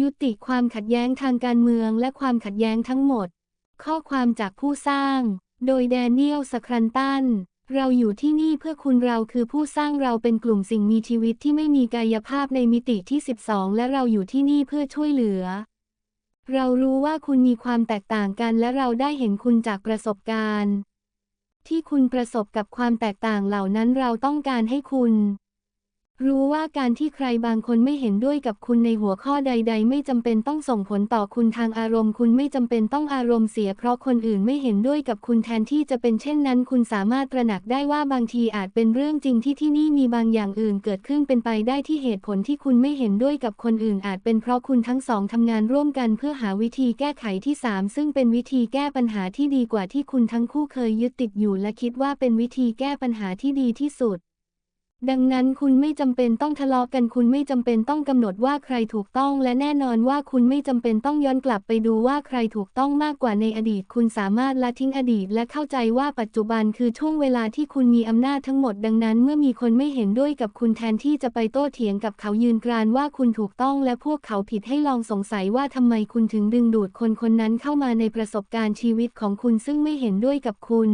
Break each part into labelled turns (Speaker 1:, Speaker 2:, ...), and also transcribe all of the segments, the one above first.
Speaker 1: ยุติความขัดแย้งทางการเมืองและความขัดแย้งทั้งหมด ข้อความจากผู้สร้าง โดยแดเนียลสครันตัน เราอยู่ที่นี่เพื่อคุณเราคือผู้สร้างเราเป็นกลุ่มสิ่งมีชีวิตที่ไม่มีกายภาพในมิติที่ 12 และเราอยู่ที่นี่เพื่อช่วยเหลือ เรารู้ว่าคุณมีความแตกต่างกันและเราได้เห็นคุณจากประสบการณ์ ที่คุณประสบกับความแตกต่างเหล่านั้นเราต้องการให้คุณ รู้ว่าการที่ใครบางคนไม่เห็นด้วยกับคุณในหัวข้อใด ๆ ไม่จำเป็นต้องส่งผลต่อคุณทางอารมณ์ คุณไม่จำเป็นต้องอารมณ์เสีย เพราะคนอื่นไม่เห็นด้วยกับคุณแทนที่จะเป็นเช่นนั้น คุณสามารถตระหนักได้ว่าบางทีอาจเป็นเรื่องจริงที่ที่นี่มีบางอย่างอื่นเกิดขึ้นเป็นไปได้ที่เหตุผลที่คุณไม่เห็นด้วยกับคนอื่น อาจเป็นเพราะคุณทั้งสองทำงานร่วมกันเพื่อหาวิธีแก้ไขที่สามซึ่งเป็นวิธีแก้ปัญหาที่ดีกว่าที่คุณทั้งคู่เคยยึดติดอยู่ และคิดว่าเป็นวิธีแก้ปัญหาที่ดีที่สุด ดังนั้นคุณไม่จำเป็นต้องทะเลาะกันคุณไม่จำเป็นต้องกำหนดว่าใครถูกต้อง และแน่นอนว่าคุณไม่จำเป็นต้องย้อนกลับไปดูว่าใครถูกต้องมากกว่าในอดีต คุณสามารถละทิ้งอดีต และเข้าใจว่าปัจจุบันคือช่วงเวลาที่คุณมีอำนาจทั้งหมด ดังนั้นเมื่อมีคนไม่เห็นด้วยกับคุณแทนที่จะไปโต้เถียงกับเขายืนกรานว่าคุณถูกต้องและพวกเขาผิดให้ลองสงสัยว่าทำไมคุณถึงดึงดูดคนคนนั้นเข้ามาในประสบการณ์ชีวิตของคุณซึ่งไม่เห็นด้วยกับคุณ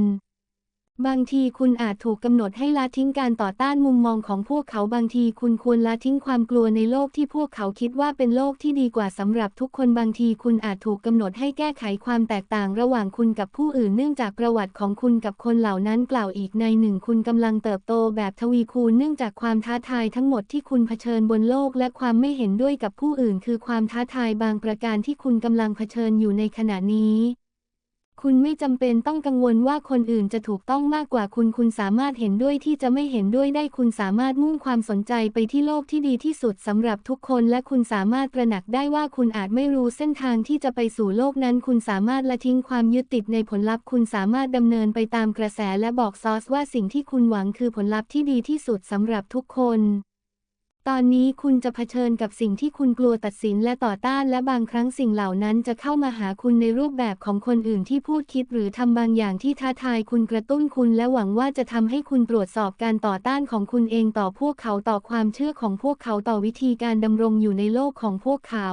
Speaker 1: บางทีคุณอาจถูกกำหนดให้ละทิ้งการต่อต้านมุมมองของพวกเขาบางทีคุณควรละทิ้งความกลัวในโลกที่พวกเขาคิดว่าเป็นโลกที่ดีกว่าสำหรับทุกคนบางทีคุณอาจถูกกำหนดให้แก้ไขความแตกต่างระหว่างคุณกับผู้อื่นเนื่องจากประวัติของคุณกับคนเหล่านั้นกล่าวอีกในหนึ่งคุณกำลังเติบโตแบบทวีคูณเนื่องจากความท้าทายทั้งหมดที่คุณเผชิญบนโลกและความไม่เห็นด้วยกับผู้อื่น คือความท้าทายบางประการที่คุณกำลังเผชิญอยู่ในขณะนี้ คุณไม่จำเป็นต้องกังวลว่าคนอื่นจะถูกต้องมากกว่าคุณ คุณสามารถเห็นด้วยที่จะไม่เห็นด้วยได้ คุณสามารถมุ่งความสนใจไปที่โลกที่ดีที่สุดสำหรับทุกคน และคุณสามารถตระหนักได้ว่าคุณอาจไม่รู้เส้นทางที่จะไปสู่โลกนั้น คุณสามารถละทิ้งความยึดติดในผลลัพธ์ คุณสามารถดำเนินไปตามกระแสและบอกซอสว่าสิ่งที่คุณหวังคือผลลัพธ์ที่ดีที่สุดสำหรับทุกคน ตอนนี้คุณจะเผชิญกับสิ่งที่คุณกลัวตัดสินและต่อต้าน และบางครั้งสิ่งเหล่านั้นจะเข้ามาหาคุณในรูปแบบของคนอื่นที่พูดคิดหรือทำบางอย่างที่ท้าทายคุณกระตุ้นคุณ และหวังว่าจะทำให้คุณตรวจสอบการต่อต้านของคุณเองต่อพวกเขาต่อความเชื่อของพวกเขาต่อวิธีการดำรงอยู่ในโลกของพวกเขา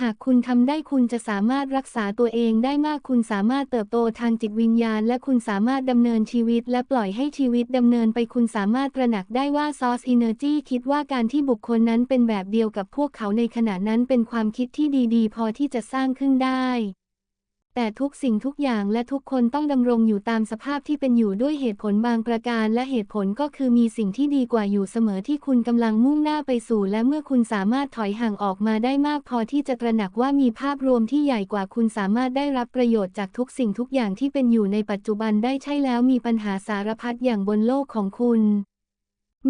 Speaker 1: หากคุณทำได้คุณจะสามารถรักษาตัวเองได้มากคุณสามารถเติบโตทางจิตวิญญาณ และคุณสามารถดำเนินชีวิต และปล่อยให้ชีวิตดำเนินไปคุณสามารถตระหนักได้ว่าซอสอินเนอร์จีคิดว่าการที่บุคคลนั้นเป็นแบบเดียวกับพวกเขาในขณะนั้นเป็นความคิดที่ดี ๆ พอที่จะสร้างขึ้นได้ แต่ทุกสิ่งทุกอย่างและทุกคนต้องดำรงอยู่ตามสภาพที่เป็นอยู่ด้วยเหตุผลบางประการ และเหตุผลก็คือมีสิ่งที่ดีกว่าอยู่เสมอที่คุณกำลังมุ่งหน้าไปสู่ และเมื่อคุณสามารถถอยห่างออกมาได้มากพอที่จะตระหนักว่ามีภาพรวมที่ใหญ่กว่าคุณสามารถได้รับประโยชน์จากทุกสิ่งทุกอย่างที่เป็นอยู่ในปัจจุบันได้ใช่แล้วมีปัญหาสารพัดอย่างบนโลกของคุณ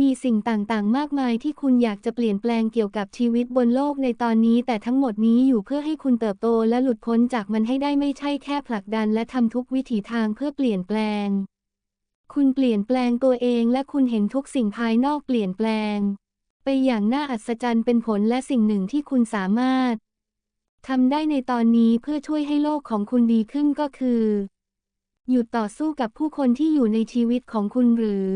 Speaker 1: มีสิ่งต่างๆ มากมายที่คุณอยากจะเปลี่ยนแปลงเกี่ยวกับชีวิตบนโลกในตอนนี้ แต่ทั้งหมดนี้อยู่เพื่อให้คุณเติบโตและหลุดพ้นจากมันให้ได้ไม่ใช่แค่ผลักดันและทำทุกวิถีทางเพื่อเปลี่ยนแปลง คุณเปลี่ยนแปลงตัวเองและคุณเห็นทุกสิ่งภายนอกเปลี่ยนแปลง ไปอย่างน่าอัศจรรย์เป็นผลและสิ่งหนึ่งที่คุณสามารถทำได้ในตอนนี้เพื่อช่วยให้โลกของคุณดีขึ้นก็คือ หยุดต่อสู้กับผู้คนที่อยู่ในชีวิตของคุณหรือ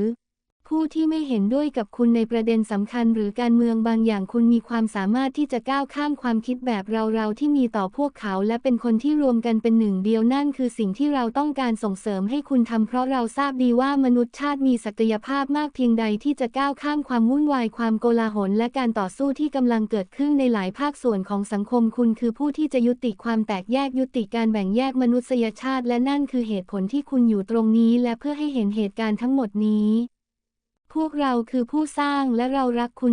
Speaker 1: ผู้ที่ไม่เห็นด้วยกับคุณในประเด็นสำคัญหรือการเมืองบางอย่างคุณมีความสามารถที่จะก้าวข้ามความคิดแบบเราๆที่มีต่อพวกเขา และเป็นคนที่รวมกันเป็นหนึ่งเดียวนั่นคือสิ่งที่เราต้องการส่งเสริมให้คุณทำเพราะเราทราบดีว่ามนุษยชาติมีศักยภาพมากเพียงใดที่จะก้าวข้ามความวุ่นวายความโกลาหลและการต่อสู้ที่กำลังเกิดขึ้นในหลายภาคส่วนของสังคมคุณคือผู้ที่จะยุติความแตกแยกยุติการแบ่งแยกมนุษยชาติ และนั่นคือเหตุผลที่คุณอยู่ตรงนี้ และเพื่อให้เห็นเหตุการณ์ทั้งหมดนี้ พวกเราคือผู้สร้างและเรารักคุณ